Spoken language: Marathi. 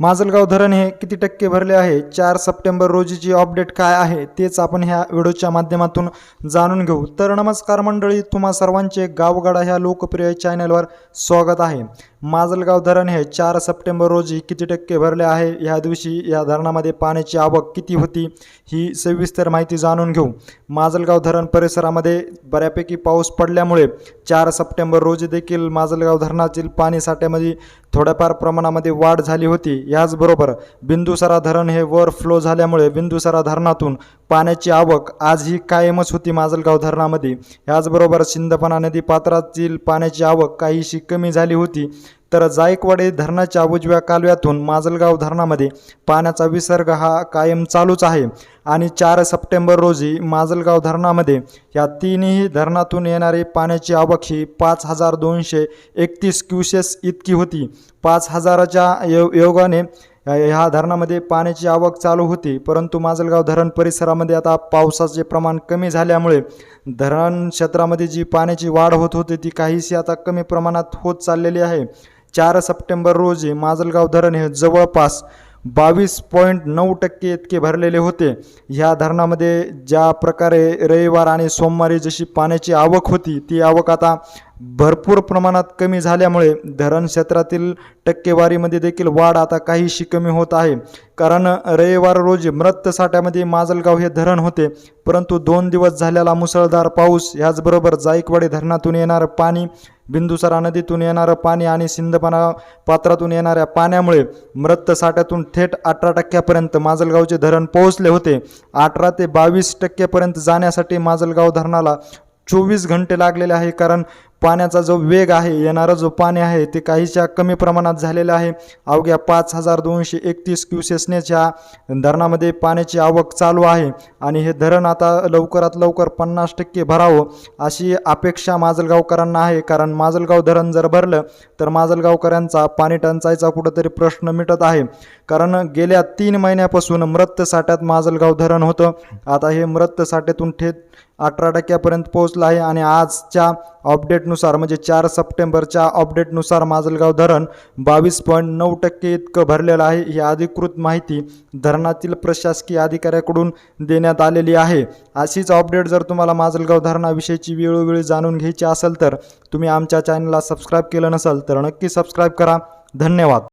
माजलगाव धरण हे किती टक्के भरले आहे? चार सप्टेंबर रोजीची अपडेट काय आहे तेच आपण ह्या व्हिडिओच्या माध्यमातून जाणून घेऊ. तर नमस्कार मंडळी तुम्हा सर्वांचे गावगाडा ह्या लोकप्रिय चॅनलवर स्वागत आहे. माजलगाव धरण हे चार सप्टेंबर रोजी किती टक्के भरले आहे? ह्या दिवशी या धरणामध्ये पाण्याची आवक किती होती? ही सविस्तर माहिती जाणून घेऊ. माजलगाव धरण परिसरामध्ये बऱ्यापैकी पाऊस पडल्यामुळे चार सप्टेंबर रोजी देखील माजलगाव धरणातील पाणी साठ्यामध्ये थोड्याफार प्रमाणामध्ये वाढ झाली होती. याचबरोबर बिंदुसरा धरण हे वर फ्लो झाल्यामुळे बिंदुसरा धरणातून पाण्याची आवक आजही कायमच होती माजलगाव धरणामध्ये. याचबरोबर सिंदपणा नदी पात्रातील पाण्याची आवक काहीशी कमी झाली होती. तर जायकवाडी धरणाच्या उजव्या कालव्यातून माजलगाव धरणामध्ये पाण्याचा विसर्ग हा कायम चालूच आहे. आणि चार सप्टेंबर रोजी माजलगाव धरणामध्ये या तीनही धरणातून येणारी पाण्याची आवक ही पाच हजार दोनशे एकतीस क्युसेस इतकी होती. पाच हजाराच्या यो योगाने ह्या धरणामध्ये पाण्याची आवक चालू होती. परंतु माजलगाव धरण परिसरामध्ये आता पावसाचे प्रमाण कमी झाल्यामुळे धरण क्षेत्रामध्ये जी पाण्याची वाढ होत होती ती काहीशी आता कमी प्रमाणात होत चाललेली आहे. चार सप्टेंबर रोजी माजलगाव धरण हे जवळपास बावीस पॉईंट नऊ टक्के इतके भरलेले होते. ह्या धरणामध्ये ज्या प्रकारे रविवार आणि सोमवारी जशी पाण्याची आवक होती ती आवक आता भरपूर प्रमाणात कमी झाल्यामुळे धरण क्षेत्रातील टक्केवारीमध्ये देखील वाढ आता काहीशी कमी होत आहे. कारण रविवार रोजी मृत साठ्यामध्ये माजलगाव हे धरण होते. परंतु दोन दिवस झालेला मुसळधार पाऊस ह्याचबरोबर जायकवाडी धरणातून येणारं पाणी बिंदुसरा नदीतून येणारं पाणी आणि सिंधपणा पात्रातून येणाऱ्या पाण्यामुळे मृत साठ्यातून थेट अठरा टक्क्यापर्यंत माजलगावचे धरण पोहोचले होते. अठरा ते बावीस टक्क्यापर्यंत जाण्यासाठी माजलगाव धरणाला चोवीस घंटे लागलेले आहे. कारण पाण्याचा जो वेग आहे येणारं जो पाणी आहे ते काहीशा कमी प्रमाणात झालेलं आहे. अवघ्या पाच हजार दोनशे एकतीस क्युसेसनेच्या धरणामध्ये पाण्याची आवक चालू आहे आणि हे धरण आता लवकरात लवकर पन्नास टक्के भरावं अशी अपेक्षा माजलगावकरांना आहे. कारण माजलगाव धरण जर भरलं तर माजलगावकरांचा पाणी टंचाईचा कुठंतरी प्रश्न मिटत आहे. कारण गेल्या तीन महिन्यापासून मृत साठ्यात माजलगाव धरण होतं. आता हे मृत साठ्यातून थेट अठरा टक्क्यापर्यंत पोहोचलं आहे आणि आजच्या अपडेटनुसार म्हणजे चार सप्टेंबरच्या अपडेटनुसार माजलगाव धरण बावीस पॉईंट नऊ टक्के इतकं भरलेलं आहे. ही अधिकृत माहिती धरणातील प्रशासकीय अधिकाऱ्याकडून देण्यात आलेली आहे. अशीच अपडेट जर तुम्हाला माजलगाव धरणाविषयीची वेळोवेळी जाणून घ्यायची असेल तर तुम्ही आमच्या चॅनलला सबस्क्राईब केलं नसेल तर नक्की सबस्क्राईब करा. धन्यवाद.